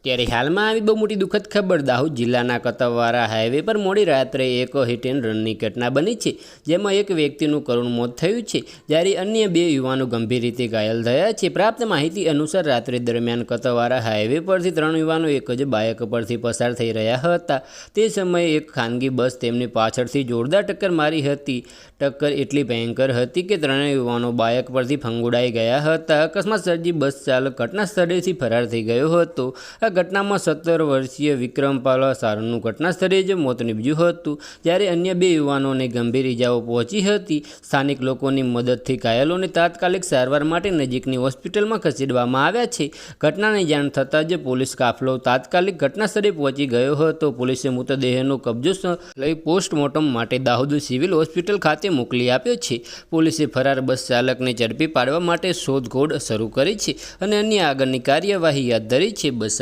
ત્યારે હાલમાં આવી બહુ મોટી દુઃખદ ખબર દાહોદ જિલ્લાના કતવારા હાઈવે પર મોડી રાત્રે એક હિટ એન્ડ રનની ઘટના બની છે, જેમાં એક વ્યક્તિનું કરુણ મોત થયું છે. જ્યારે અન્ય બે યુવાનો ગંભીર રીતે ઘાયલ થયા છે. પ્રાપ્ત માહિતી અનુસાર રાત્રે દરમિયાન કતવારા હાઈવે પરથી ત્રણ યુવાનો એક જ બાઇક પરથી પસાર થઈ રહ્યા હતા. તે સમયે એક ખાનગી બસ તેમની પાછળથી જોરદાર ટક્કર મારી હતી. ટક્કર એટલી ભયંકર હતી કે ત્રણેય યુવાનો બાઇક પરથી ફંગોડાઈ ગયા હતા. અકસ્માત સર્જી બસ ચાલક ઘટના સ્થળેથી ફરાર થઈ ગયો હતો. આ ઘટનામાં સત્તર વર્ષીય વિક્રમપાલ સારણનું ઘટના સ્થળે જ મોત નીપજ્યું હતું. જ્યારે અન્ય બે યુવાનોને ગંભીર ઇજાઓ પહોંચી હતી, સ્થાનિક લોકોની મદદથી ઘાયલોને તાત્કાલિક સારવાર માટે નજીકની હોસ્પિટલમાં ખસેડવામાં આવ્યા છે. ઘટનાની જાણ થતાં જ પોલીસ કાફલો તાત્કાલિક ઘટના સ્થળે પહોંચી ગયો હતો. પોલીસે મૃતદેહનો કબજો લઈ પોસ્ટમોર્ટમ માટે દાહોદ સિવિલ હોસ્પિટલ ખાતે મોકલી આપ્યો છે. પોલીસે ફરાર બસ ચાલકને ઝડપી પાડવા માટે શોધખોળ શરૂ કરી છે અને અન્ય આગળની કાર્યવાહી હાથ ધરી છે. બસ